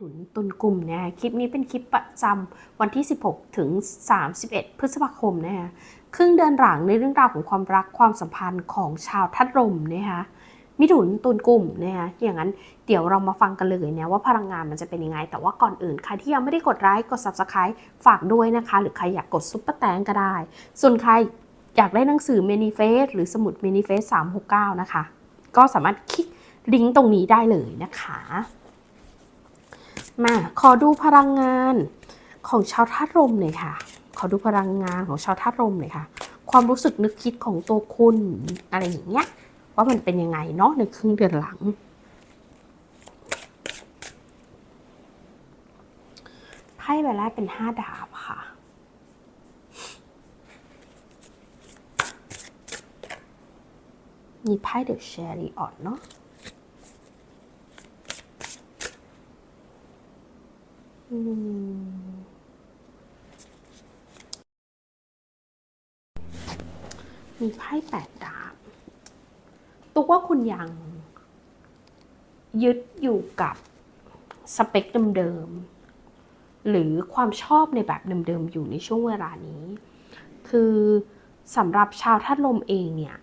ถุนตุนกลุ่มนะคลิปนี้เป็นคลิปประจำวันที่ 16 ถึง 31 พฤษภาคมนะคะครึ่งเดือนหลังในเรื่องราวของความรักความสัมพันธ์ของชาวทัดลมนะคะมิถุนตุนกลุ่มนะคะอย่างนั้นเดี๋ยวเรามาฟังกันเลยนะว่าพลังงานมันจะเป็นยังไง แต่ว่าก่อนอื่นใครที่ยังไม่ได้กดไลค์กด subscribe ฝากด้วยนะคะ หรือใครอยากกดซุปเปอร์แตงก็ได้ ส่วนใครอยากได้หนังสือ Manifest หรือสมุด Manifest 369 นะคะ ก็สามารถคลิกลิงก์ตรงนี้ได้เลยนะคะ มาขอดูพลังงานของชาวธาตุลมหน่อยค่ะ ขอดูพลังงานของชาวธาตุลมหน่อยค่ะ ความรู้สึกนึกคิดของตัวคุณอะไรอย่างเงี้ย ว่ามันเป็นยังไงเนาะในครึ่งเดือนหลัง ไพ่ใบแรกเป็นห้าดาบค่ะมีไพ่เดอะแชรีออตเนาะ มีไพ่แปดดาบตุกว่าคุณยัง ยึดอยู่กับสเปคเดิมๆ หรือความชอบในแบบเดิมๆ อยู่ในช่วงเวลานี้ คือสำหรับชาวธาตุลมเองเนี่ย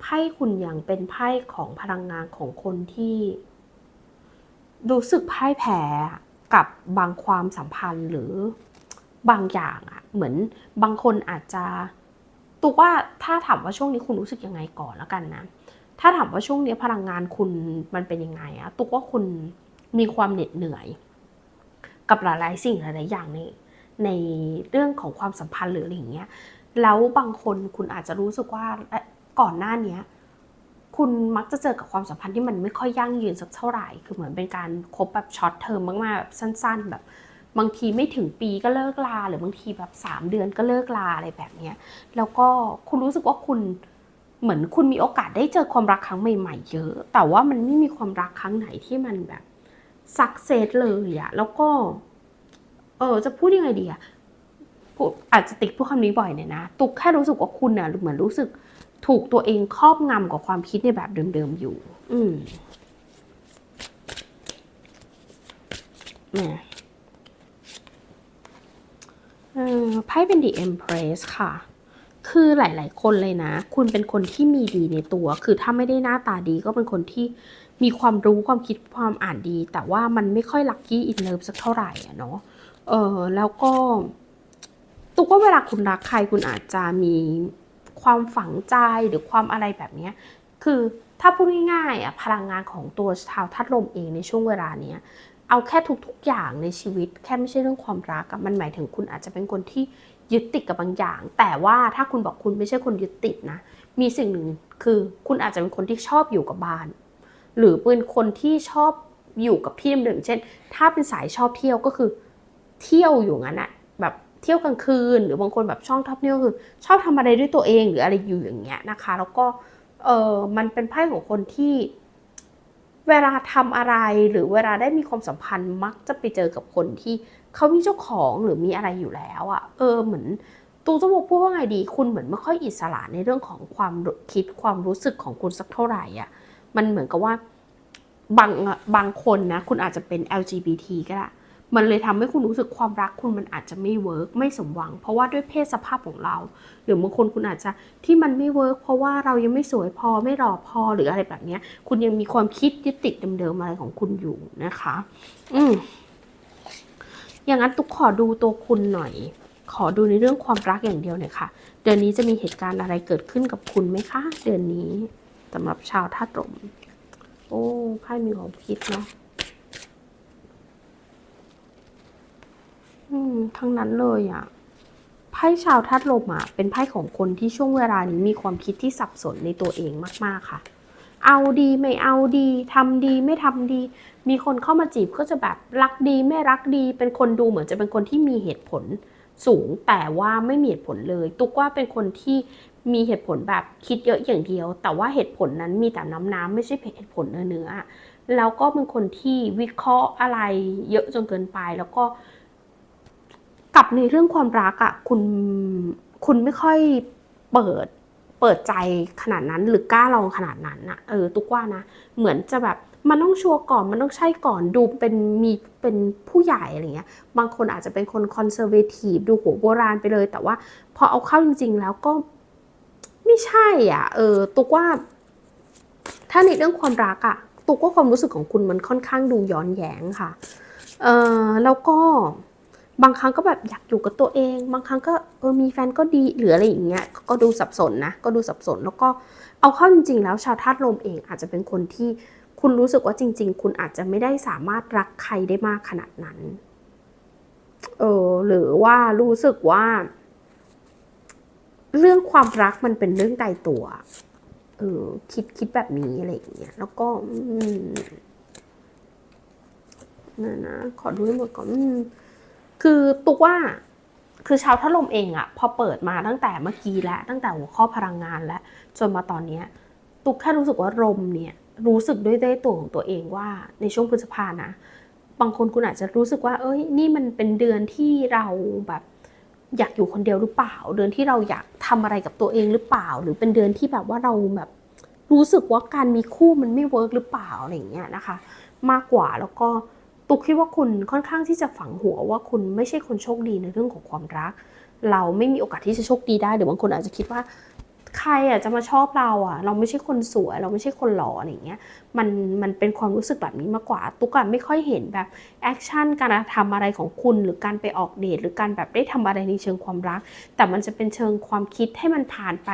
ไพ่คุณยังเป็นไพ่ของพลังงานของคนที่ รู้สึกพ่ายแพ้ กับบางความสัมพันธ์หรือบางอย่างอะเหมือนบางคนอาจจะตุกว่าถ้าถามว่าช่วงนี้คุณรู้สึกยังไงก่อนแล้วกันนะ ถ้าถามว่าช่วงนี้พลังงานคุณมันเป็นยังไงอะตุกว่าคุณมีความเหน็ดเหนื่อย กับหลายๆสิ่งหลายๆอย่างในในเรื่องของความสัมพันธ์หรืออะไรอย่างเงี้ย แล้วบางคนคุณอาจจะรู้สึกว่าเอ๊ะก่อนหน้าเนี้ย คุณมักจะเจอกับความสัมพันธ์ที่มันไม่ค่อยยั่งยืนสักเท่าไหร่ คือเหมือนเป็นการคบแบบช็อตเทอมมากๆแบบสั้น ๆ แบบบางทีไม่ถึงปีก็เลิกลา หรือบางทีแบบ 3 เดือนก็เลิกลาอะไรแบบนี้แล้วก็คุณรู้สึกว่าคุณเหมือนคุณมีโอกาสได้เจอความรักครั้งใหม่ๆเยอะ แต่ว่ามันไม่มีความรักครั้งไหนที่มันแบบสักเซสเลยอะแล้วก็ เออจะพูดยังไงดีอะพูดอาจจะติดพูดคำนี้บ่อยเนี่ยนะ ตุกแค่รู้สึกว่าคุณอะเหมือนรู้สึก ถูกตัวเองครอบงำกับความคิดในแบบเดิมๆอยู่ อืมเนี่ยเออไพ่เป็น The Empress ค่ะ คือหลาย ๆ คนเลยนะ คุณเป็นคนที่มีดีในตัว คือถ้าไม่ได้หน้าตาดีก็เป็นคนที่มีความรู้ความคิดความอ่านดี แต่ว่ามันไม่ค่อยลัคกี้อินเลิฟสักเท่าไหร่อะเนาะ เออแล้วก็ตุกว่าเวลาคุณรักใครคุณอาจจะมี ความฝังใจหรือความอะไรแบบนี้คือถ้าพูดง่ายๆอะพลังงานของตัวชาวธาตุลมเองในช่วงเวลาเนี้ยเอาแค่ทุกๆอย่างในชีวิต แค่ไม่ใช่เรื่องความรักมันหมายถึงคุณอาจจะเป็นคนที่ยึดติดกับบางอย่าง แต่ว่าถ้าคุณบอกคุณไม่ใช่คนยึดติดนะ มีสิ่งหนึ่งคือคุณอาจจะเป็นคนที่ชอบอยู่กับบ้าน หรือเป็นคนที่ชอบอยู่กับที่เดิมๆเช่น ถ้าเป็นสายชอบเที่ยวก็คือ เที่ยวอยู่งั้นอะแบบ เที่ยวกลางคืน หรือบางคนแบบช่องชอบเที่ยวคือชอบทำอะไรด้วยตัวเองหรืออะไรอยู่อย่างเงี้ยนะคะ แล้วก็เออมันเป็นไพ่ของคนที่เวลาทำอะไรหรือเวลาได้มีความสัมพันธ์มักจะไปเจอกับคนที่เขามีเจ้าของหรือมีอะไรอยู่แล้วอะเออเหมือนตูจะบอกพูดว่าไงดี คุณเหมือนไม่ค่อยอิสระในเรื่องของความคิดความรู้สึกของคุณสักเท่าไหร่อะมันเหมือนกับว่าบางบางคนนะ คุณอาจจะเป็น LGBT ก็ได้ มันเลยทำให้คุณรู้สึกความรักคุณมันอาจจะไม่เวิร์กไม่สมหวัง เพราะว่าด้วยเพศสภาพของเรา หรือบางคนคุณอาจจะที่มันไม่เวิร์กเพราะว่าเรายังไม่สวยพอไม่หล่อพอหรืออะไรแบบนี้คุณยังมีความคิดยึดติดเดิมๆอะไรของคุณอยู่นะคะ อืมอย่างนั้นตุกขอดูตัวคุณหน่อย ขอดูในเรื่องความรักอย่างเดียวหน่อยค่ะ เดือนนี้จะมีเหตุการณ์อะไรเกิดขึ้นกับคุณไหมคะ เดือนนี้สำหรับชาวธาตุลมโอ้ไพ่มีความคิดเนาะ อืมทั้งนั้นเลยอะ่ะไพ่ชาวธาตุลมอะ่ะเป็นไพ่ของคนที่ช่วงเวลานี้มีความคิดที่สับสนในตัวเองมาก ๆค่ะ เอาดีไม่เอาดีทำดีไม่ทำดี มีคนเข้ามาจีบก็จะแบบรักดีไม่รักดี เป็นคนดูเหมือนจะเป็นคนที่มีเหตุผลสูงแต่ว่าไม่มีเหตุผลเลย ตุกว่าเป็นคนที่มีเหตุผลแบบคิดเยอะอย่างเดียว แต่ว่าเหตุผลนั้นมีแต่น้ำน้ำๆไม่ใช่เหตุผลเนื้อเนื้อๆแล้วก็เป็นคนที่วิเคราะห์อะไรเยอะจนเกินไป แล้วก็ กับในเรื่องความรักอะ่ะคุณคุณไม่ค่อยเปิดเปิดใจขนาดนั้นหรือกล้าลองขนาดนั้นอะเออตุกว่านะ เหมือนจะแบบมันต้องชัวร์ก่อนมันต้องใช่ก่อนดูเป็นมีเป็นผู้ใหญ่อะไรเงี้ย บางคนอาจจะเป็นคนคอนเซอร์เวทีฟดูหัวโบราณไปเลย แต่ว่าพอเอาเข้าจริง ๆ แล้วก็ไม่ใช่อะ เออตุกว่า ถ้าในเรื่องความรักอะตุกว่าความรู้สึกของคุณมันค่อนข้างดูย้อนแย้งค่ะ เออแล้วก็ บางครั้งก็แบบอยากอยู่กับตัวเอง บางครั้งก็เออมีแฟนก็ดีหรืออะไรอย่างเงี้ยก็ดูสับสนนะก็ดูสับสนแล้วก็เอาเข้าจริง ๆ แล้วชาวธาตุลมเองอาจจะเป็นคนที่คุณรู้สึกว่าจริง ๆ คุณอาจจะไม่ได้สามารถรักใครได้มากขนาดนั้นเออหรือว่ารู้สึกว่า เรื่องความรักมันเป็นเรื่องไกลตัวเออคิดคิดแบบนี้อะไรอย่างเงี้ยแล้วก็อืมนะนะขอดูให้หมดก่อนอืม คือตุกว่าคือชาวทะลมเองอะพอเปิดมาตั้งแต่เมื่อกี้แล้วตั้งแต่หัวข้อพลังงานแล้วจนมาตอนเนี้ยตุกแค่รู้สึกว่าลมเนี่ยรู้สึกด้วยด้วยตัวของตัวเองว่าในช่วงพฤษภานะ บางคนคุณอาจจะรู้สึกว่า เอ้ยนี่มันเป็นเดือนที่เราแบบอยากอยู่คนเดียวหรือเปล่า เดือนที่เราอยากทำอะไรกับตัวเองหรือเปล่า หรือเป็นเดือนที่แบบว่าเราแบบรู้สึกว่าการมีคู่มันไม่เวิร์กหรือเปล่าอะไรอย่างเงี้ยนะคะ มากกว่าแล้วก็ ตุกคิดว่าคุณค่อนข้างที่จะฝังหัวว่าคุณไม่ใช่คนโชคดีในเรื่องของความรัก เราไม่มีโอกาสที่จะโชคดีได้หรือบางคนอาจจะคิดว่า ใครอะจะมาชอบเราอะ เราไม่ใช่คนสวย เราไม่ใช่คนหล่ออะไรอย่างเงี้ยมันมันเป็นความรู้สึกแบบนี้มากกว่า ตุ๊กอะไม่ค่อยเห็นแบบแอคชั่นการกระทำอะไรของคุณหรือการไปออกเดทหรือการแบบได้ทำอะไรในเชิงความรัก แต่มันจะเป็นเชิงความคิดให้มันผ่านไป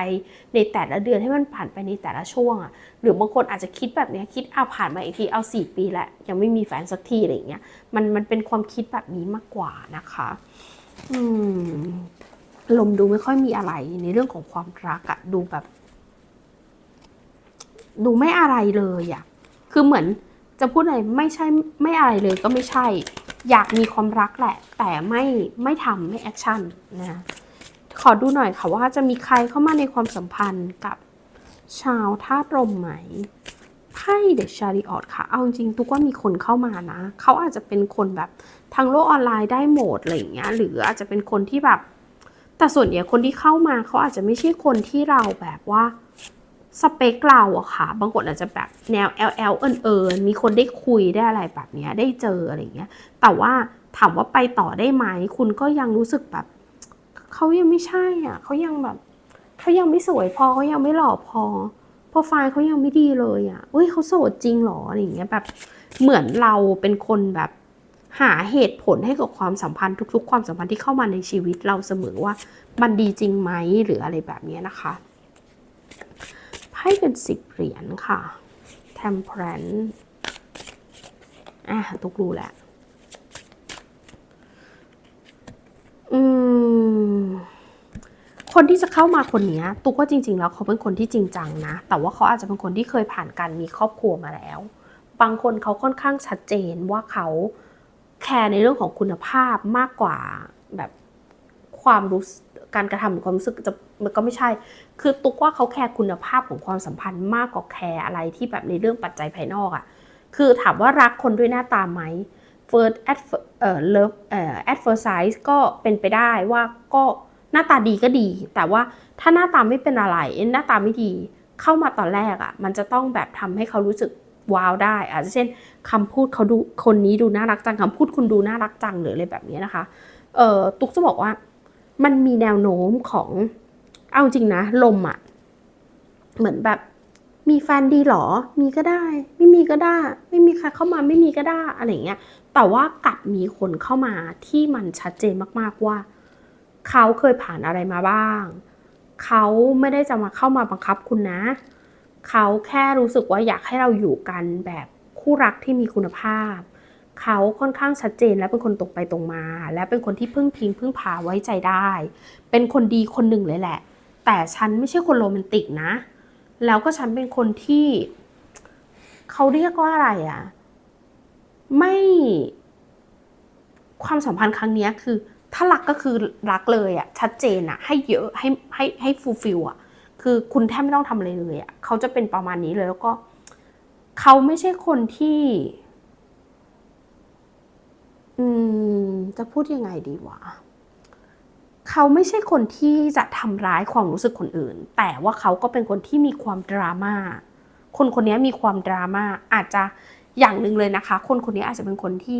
ในแต่ละเดือนให้มันผ่านไปในแต่ละช่วงอะหรือบางคนอาจจะคิดแบบเนี้ยคิดเอาผ่านมาอีกทีเอาสี่ปีแล้วยังไม่มีแฟนสักทีอะไรเงี้ยมันมันเป็นความคิดแบบนี้มากกว่านะคะ อืม ลมดูไม่ค่อยมีอะไรในเรื่องของความรักอะดูแบบ ดูไม่อะไรเลยอะคือเหมือนจะพูดอะไรไม่ใช่ไม่อะไรเลยก็ไม่ใช่ อยากมีความรักแหละ แต่ไม่ไม่ทำไม่แอคชั่นนะขอดูหน่อยค่ะว่าจะมีใครเข้ามาในความสัมพันธ์กับชาวธาตุลมไหมไพ่เดอะชาริออตค่ะ เอาจริงทุกว่ามีคนเข้ามานะ เขาอาจจะเป็นคนแบบทางโลกออนไลน์ได้หมดอะไรอย่างเงี้ย หรืออาจจะเป็นคนที่แบบ แต่ส่วนใหญ่คนที่เข้ามาเขาอาจจะไม่ใช่คนที่เราแบบว่าสเปคเราอะค่ะ บางคนอาจจะแบบแนว LL เอิญเอิญมีคนได้คุยได้อะไรแบบนี้ได้เจออะไรเงี้ย แต่ว่าถามว่าไปต่อได้ไหมคุณก็ยังรู้สึกแบบเขายังไม่ใช่อะเขายังแบบเขายังไม่สวยพอเขายังไม่หล่อพอโปรไฟล์เขายังไม่ดีเลยอะเฮ้ยเขาโสดจริงเหรออะไรอย่างเงี้ยแบบเหมือนเราเป็นคนแบบ หาเหตุผลให้กับความสัมพันธ์ทุก ๆ ความสัมพันธ์ที่เข้ามาในชีวิตเราเสมอว่ามันดีจริงไหมหรืออะไรแบบนี้นะคะไพ่เป็นสิบเหรียญค่ะ temperance อะตุกรู้แหละอืมคนที่จะเข้ามาคนนี้ตุกว่าจริง ๆ แล้วเขาเป็นคนที่จริงจังนะ แต่ว่าเขาอาจจะเป็นคนที่เคยผ่านการมีครอบครัวมาแล้ว บางคนเขาค่อนข้างชัดเจนว่าเขา แคร์ในเรื่องของคุณภาพมากกว่าแบบความรู้สึกการกระทำหรือความรู้สึกจะมันก็ไม่ใช่ คือตุกว่าเขาแคร์คุณภาพของความสัมพันธ์มากกว่าแคร์อะไรที่แบบในเรื่องปัจจัยภายนอกอะ่ะ คือถามว่ารักคนด้วยหน้าตาไหม first at เอ่อ love เอ่อ at first sight ก็เป็นไปได้ว่าก็หน้าตาดีก็ดี แต่ว่าถ้าหน้าตาไม่เป็นอะไร หน้าตาไม่ดี เข้ามาตอนแรกอะ่ะ มันจะต้องแบบทำให้เขารู้สึก ว้าวได้อาจจะเช่นคำพูดเขาดูคนนี้ดูน่ารักจังคำพูดคุณดูน่ารักจังหรืออะไรแบบนี้นะคะเออตุ๊กจะบอกว่ามันมีแนวโน้มของเอาจริงนะ ลมอะเหมือนแบบ มีแฟนดีหรอ มีก็ได้ ไม่มีก็ได้ ไม่มีใครเข้ามาไม่มีก็ได้อะไรเงี้ย แต่ว่ากลับมีคนเข้ามาที่มันชัดเจนมากๆว่า เขาเคยผ่านอะไรมาบ้าง เขาไม่ได้จะมาเข้ามาบังคับคุณนะ เขาแค่รู้สึกว่าอยากให้เราอยู่กันแบบคู่รักที่มีคุณภาพ เขาค่อนข้างชัดเจนและเป็นคนตรงไปตรงมา และเป็นคนที่พึ่งพิงพึ่งพาไว้ใจได้ เป็นคนดีคนหนึ่งเลยแหละ แต่ฉันไม่ใช่คนโรแมนติกนะ แล้วก็ฉันเป็นคนที่ เขาเรียกว่าอะไรอะไม่ความสัมพันธ์ครั้งนี้คือ ถ้ารักก็คือรักเลยอะชัดเจนอะให้เยอะให้ให้ให้ฟูลฟิลอะ คือคุณแทบไม่ต้องทำอะไรเลยอะเขาจะเป็นประมาณนี้เลยแล้วก็เขาไม่ใช่คนที่ อืม จะพูดยังไงดีวะเขาไม่ใช่คนที่จะทำร้ายความรู้สึกคนอื่น แต่ว่าเขาก็เป็นคนที่มีความดราม่า คนคนนี้มีความดราม่าอาจจะอย่างหนึ่งเลยนะคะ คนคนนี้อาจจะเป็นคนที่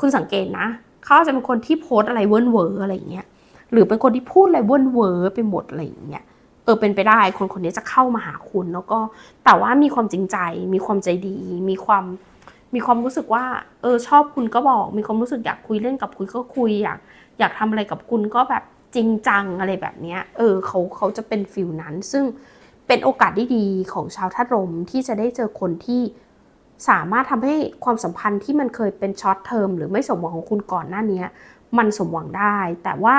คุณสังเกตนะเขาอาจจะเป็นคนที่โพสอะไรเวิร์นเวอร์อะไรอย่างเงี้ยหรือเป็นคนที่พูดอะไรเวิร์นเวอร์ไปหมดอะไรอย่างเงี้ย ออเป็นไปได้คนคนนี้จะเข้ามาหาคุณ แล้วก็แต่ว่ามีความจริงใจ มีความใจดี มีความมีความรู้สึกว่า เออชอบคุณก็บอก มีความรู้สึกอยากคุยเล่นกับคุณก็คุยอยากอยากทำอะไรกับคุณก็แบบจริงจังอะไรแบบเนี้ยเออเขาเขาจะเป็นฟิลนั้น ซึ่งเป็นโอกาสที่ดีของชาวธาตุลมที่จะได้เจอคนที่สามารถทำให้ความสัมพันธ์ที่มันเคยเป็นช็อตเทอมหรือไม่สมหวังของคุณก่อนหน้านี้มันสมหวังได้ แต่ว่า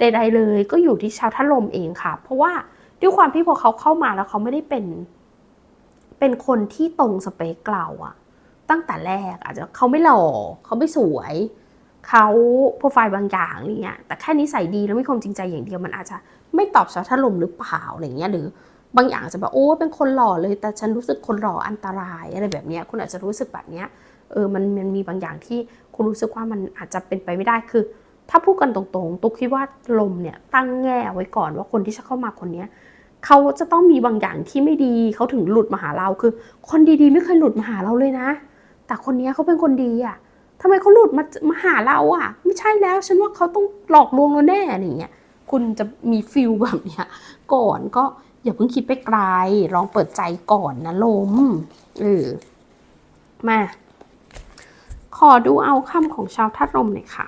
ใดๆเลยก็อยู่ที่ชาวธาตุลมเองค่ะ เพราะว่า ด้วยความที่พอเขาเข้ามาแล้วเขาไม่ได้เป็น เป็นคนที่ตรงสเปคเราอะตั้งแต่แรกอาจจะเขาไม่หล่อเขาไม่สวยเขาโปรไฟล์บางอย่างอะไรเงี้ยแต่แค่นิสัยดีแล้วมีความจริงใจอย่างเดียวมันอาจจะไม่ตอบชาวถล่มหรือเปล่าอะไรเงี้ยหรือบางอย่างจจะแบบโอ้เป็นคนหล่อเลย แต่ฉันรู้สึกคนหล่ออันตรายอะไรแบบเนี้ยคุณอาจจะรู้สึกแบบเนี้ยเออมันมันมีบางอย่างที่คุณรู้สึกว่ามันอาจจะเป็นไปไม่ได้คือ ถ้าพูดกันตรงๆ ตุ๊กคิดว่าลมเนี่ยตั้งแง่ไว้ก่อนว่าคนที่จะเข้ามาคนเนี้ย เขาจะต้องมีบางอย่างที่ไม่ดีเขาถึงหลุดมาหาเราคือ คนดีๆ ไม่เคยหลุดมาหาเราเลยนะ แต่คนนี้เขาเป็นคนดีอะทำไมเขาหลุดมามาหาเราอะ ไม่ใช่แล้วฉันว่าเขาต้องหลอกลวงเราแน่อย่างเงี้ยคุณจะมีฟิลแบบเนี้ยก่อนก็อย่าเพิ่งคิดไปไกลลองเปิดใจก่อนนะลมเออมา ขอดูเอาคำของชาวธาตุลมหน่อยค่ะ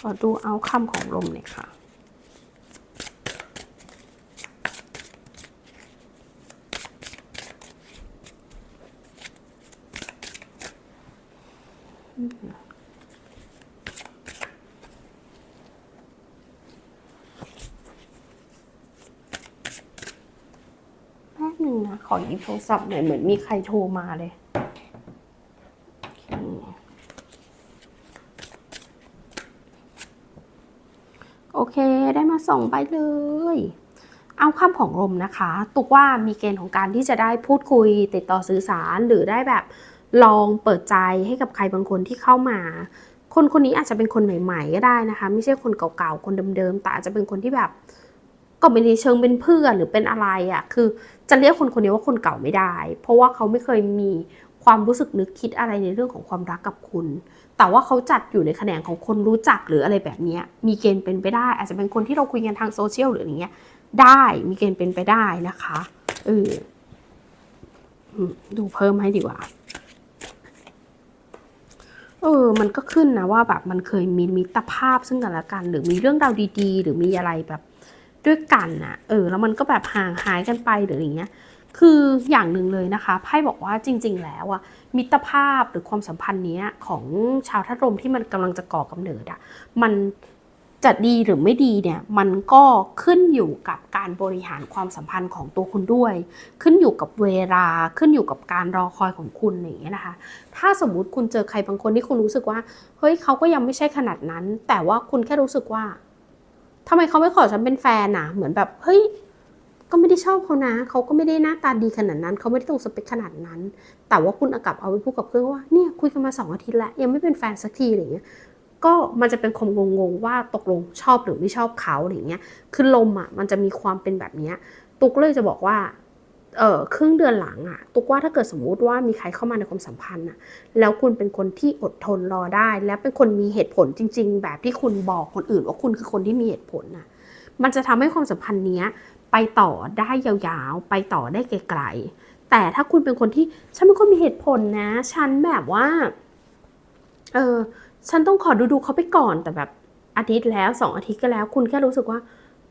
ขอดูเอาคำของลมหน่อยค่ะ แป๊บหนึ่งนะ ขอหยิบโทรศัพท์หน่อยเหมือนมีใครโทรมาเลยโอเค ได้มาสองใบเลย เอาคำของลมนะคะ ตุกว่ามีเกณฑ์ของการที่จะได้พูดคุยติดต่อสื่อสารหรือได้แบบ ลองเปิดใจให้กับใครบางคนที่เข้ามา คนคนนี้อาจจะเป็นคนใหม่ ๆ ก็ได้นะคะ ไม่ใช่คนเก่าๆ คนเดิมๆ แต่อาจจะเป็นคนที่แบบ ก็ไม่ได้เชิงเป็นเพื่อนหรือเป็นอะไรอะ่ะ คือจะเรียกคนคนนี้ว่าคนเก่าไม่ได้ เพราะว่าเขาไม่เคยมีความรู้สึกนึกคิดอะไรในเรื่องของความรักกับคุณ แต่ว่าเขาจัดอยู่ในแขนงของคนรู้จักหรืออะไรแบบนี้ มีเกณฑ์เป็นไปได้ อาจจะเป็นคนที่เราคุยกันทางโซเชียลหรืออย่างเงี้ย ได้ มีเกณฑ์เป็นไปได้นะคะ เออ ดูเพิ่มให้ดีกว่า เออ มันก็ขึ้นนะว่าแบบมันเคยมีมิตรภาพซึ่งกันและกัน หรือมีเรื่องราวดีๆ หรือมีอะไรแบบด้วยกันน่ะเออ แล้วมันก็แบบห่างหายกันไปหรืออย่างเงี้ย คืออย่างหนึ่งเลยนะคะไพ่บอกว่าจริง ๆ แล้วอะมิตรภาพหรือความสัมพันธ์เนี้ยของชาวทัดลมที่มันกำลังจะก่อกำเนิดอะมัน จะดีหรือไม่ดีเนี่ยมันก็ขึ้นอยู่กับการบริหารความสัมพันธ์ของตัวคุณด้วย ขึ้นอยู่กับเวลาขึ้นอยู่กับการรอคอยของคุณอย่างเงี้ยนะคะ ถ้าสมมุติคุณเจอใครบางคนที่คุณรู้สึกว่าเฮ้ยเขาก็ยังไม่ใช่ขนาดนั้น แต่ว่าคุณแค่รู้สึกว่าทำไมเขาไม่ขอฉันเป็นแฟนนะเหมือนแบบเฮ้ยก็ไม่ได้ชอบเขานะ เขาก็ไม่ได้หน้าตาดีขนาดนั้น เขาไม่ได้ตรงสเปคขนาดนั้น แต่ว่าคุณอากลับเอาไปพูดกับเพื่อนว่าเนี่ยคุยกันมาสองอาทิตย์แล้วยังไม่เป็นแฟนสักทีอะไรเงี้ย ก็มันจะเป็นความงงๆว่าตกลงชอบหรือไม่ชอบเขาอะไรเงี้ย คือลมอะมันจะมีความเป็นแบบนี้ตุกเลยจะบอกว่าเออครึ่งเดือนหลังอะตุกว่าถ้าเกิดสมมุติว่ามีใครเข้ามาในความสัมพันธ์อะแล้วคุณเป็นคนที่อดทนรอได้ และเป็นคนมีเหตุผลจริง ๆ แบบที่คุณบอกคนอื่นว่าคุณคือคนที่มีเหตุผลน่ะมันจะทำให้ความสัมพันธ์เนี้ยไปต่อได้ยาวๆ ไปต่อได้ไกลๆแต่ถ้าคุณเป็นคนที่ฉันเป็นคนมีเหตุผลนะ ฉันแบบว่าเออ ฉันต้องขอดูดูเขาไปก่อนแต่แบบอาทิตย์แล้วสองอาทิตย์ก็แล้ว คุณแค่รู้สึกว่า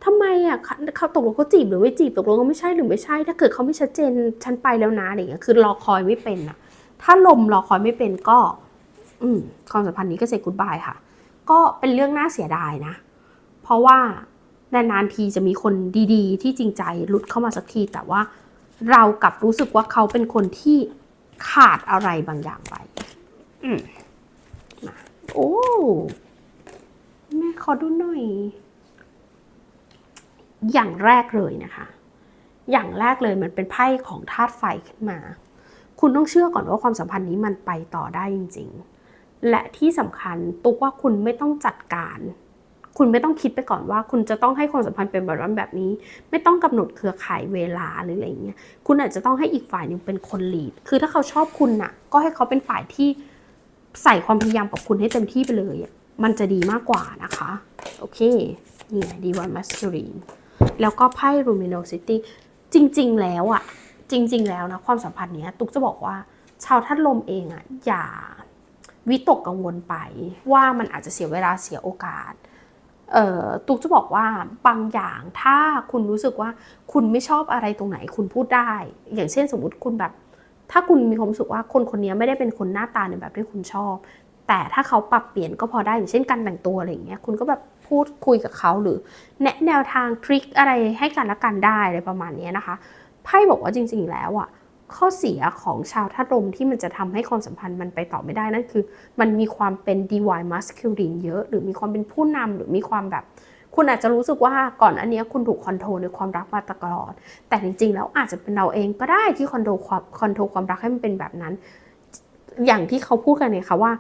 ทำไมอะเขาตกลงเขาจีบหรือไม่จีบตกลงเขาไม่ใช่หรือไม่ใช่ ถ้าเกิดเขาไม่ชัดเจนฉันไปแล้วนะอะไรเงี้ยคือรอคอยไม่เป็นอะ ถ้าลมรอคอยไม่เป็นก็ อืมความสัมพันธ์นี้ก็เซ็กุดบายค่ะ ก็เป็นเรื่องน่าเสียดายนะ เพราะว่านานๆทีจะมีคนดีๆ ที่จริงใจหลุดเข้ามาสักที แต่ว่าเรากลับรู้สึกว่าเขาเป็นคนที่ขาดอะไรบางอย่างไป อืม โอ้ แม่ขอดูหน่อย อย่างแรกเลยนะคะ อย่างแรกเลยมันเป็นไพ่ของธาตุไฟขึ้นมา คุณต้องเชื่อก่อนว่าความสัมพันธ์นี้มันไปต่อได้จริง ๆ และที่สำคัญตุกว่าคุณไม่ต้องจัดการคุณไม่ต้องคิดไปก่อนว่า คุณจะต้องให้ความสัมพันธ์เป็นแบบนั้นแบบนี้ ไม่ต้องกำหนดเครือข่ายเวลาหรืออะไรเงี้ยคุณอาจจะต้องให้อีกฝ่ายหนึ่งเป็นคนลีด คือถ้าเขาชอบคุณน่ะ ก็ให้เขาเป็นฝ่ายที่ ใส่ความพยายามกับคุณให้เต็มที่ไปเลยอะมันจะดีมากกว่านะคะ โอเค นี่ดีวันมัสคูรีนแล้วก็ไพ่ luminosity จริง ๆ แล้วอะจริง ๆ แล้วนะความสัมพันธ์เนี้ยตุ๊กจะบอกว่าชาวท่านลมเองอะอย่าวิตกกังวลไปว่ามันอาจจะเสียเวลาเสียโอกาสเอ่อตุ๊กจะบอกว่าบางอย่างถ้าคุณรู้สึกว่าคุณไม่ชอบอะไรตรงไหนคุณพูดได้ อย่างเช่นสมมติคุณแบบ ถ้าคุณมีความรู้สึกว่าคนคนนี้ไม่ได้เป็นคนหน้าตาในแบบที่คุณชอบ แต่ถ้าเขาปรับเปลี่ยนก็พอได้อย่างเช่นการแต่งตัวอะไรอย่างเงี้ยคุณก็แบบพูดคุยกับเขาหรือ แนะแนวทางทริคอะไรให้กันและกันได้อะไรประมาณนี้นะคะไพ่บอกว่าจริง ๆ แล้วอะข้อเสียของชาวธาตุลมที่มันจะทำให้ความสัมพันธ์มันไปต่อไม่ได้นั่นคือ มันมีความเป็น divine masculine เยอะ หรือมีความเป็นผู้นำหรือมีความแบบ คุณอาจจะรู้สึกว่าก่อนอันนี้คุณถูกคอนโทรลในความรักมาตลอด แต่จริงๆ แล้วอาจจะเป็นเราเองก็ได้ที่คอนโทรลความคอนโทรลความรักให้มันเป็นแบบนั้น อย่างที่เขาพูดกันเนี่ยค่ะว่า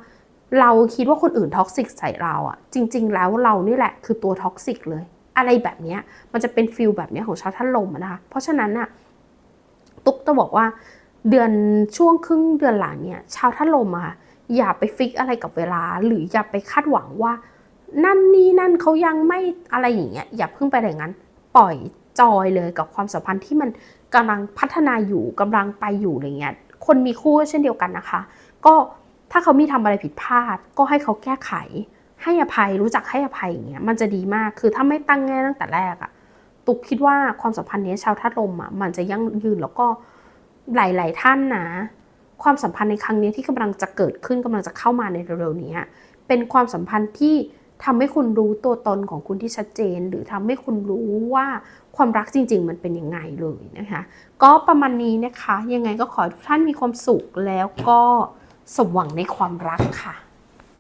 เราคิดว่าคนอื่นท็อกซิกใส่เราอะจริง ๆ แล้วเรานี่แหละคือตัวท็อกซิกเลย อะไรแบบนี้มันจะเป็นฟิลแบบนี้ของชาวท่านลมนะคะ เพราะฉะนั้นอะตุ๊กจะบอกว่าเดือนช่วงครึ่งเดือนหลังเนี่ยชาวท่านลมอะอย่าไปฟิกอะไรกับเวลา หรืออย่าไปคาดหวังว่า นั่นนี่นั่นเขายังไม่อะไรอย่างเงี้ยอย่าเพิ่งไปอย่างนั้น ปล่อยจอยเลยกับความสัมพันธ์ที่มันกำลังพัฒนาอยู่กำลังไปอยู่อะไรเงี้ยคนมีคู่ก็เช่นเดียวกันนะคะ ก็ถ้าเขามีทำอะไรผิดพลาด ก็ให้เขาแก้ไข ให้อภัยรู้จักให้อภัยอย่างเงี้ยมันจะดีมากคือถ้าไม่ตั้งแง่ตั้งแต่แรกอะตุกคิดว่าความสัมพันธ์นี้ชาวธาตุลมอะมันจะยั่งยืนแล้วก็หลาย ๆ ท่านนะ ความสัมพันธ์ในครั้งนี้ที่กำลังจะเกิดขึ้นกำลังจะเข้ามาในเร็วๆนี้เป็นความสัมพันธ์ที่ ทำให้คุณรู้ตัวตนของคุณที่ชัดเจน หรือทำให้คุณรู้ว่าความรักจริง ๆ มันเป็นยังไงเลยนะคะ ก็ประมาณนี้นะคะ ยังไงก็ขอทุกท่านมีความสุขแล้วก็สมหวังในความรักค่ะ